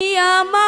I am Yama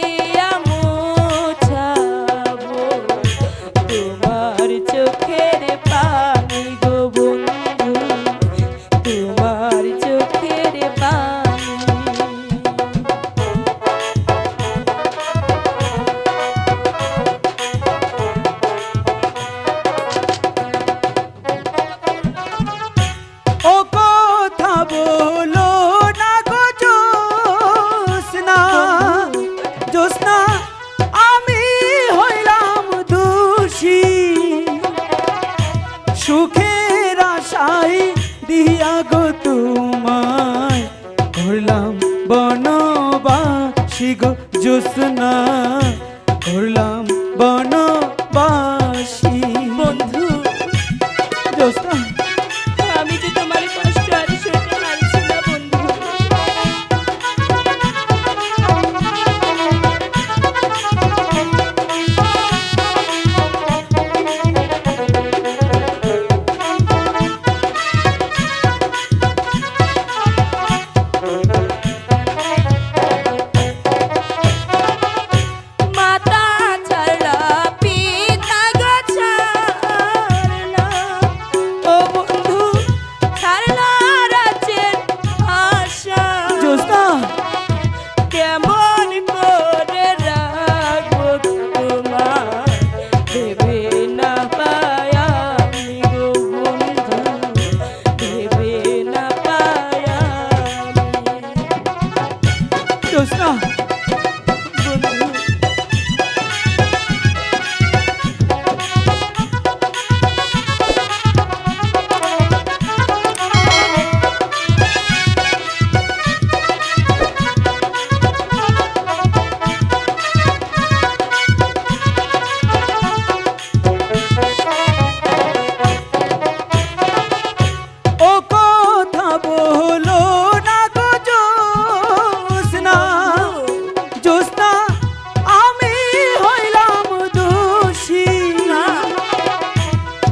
ঘুরলাম বনবাসী গো জোসনা ঘুরলাম বনবাসী। বন্ধু জোসনা আমি যে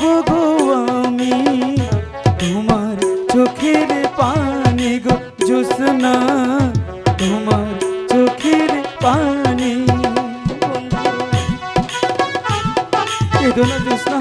পাব গো আমি। তোমার চোখের পানি গো জোসনা তোমার চোখের পানি। কেদনা জোসনা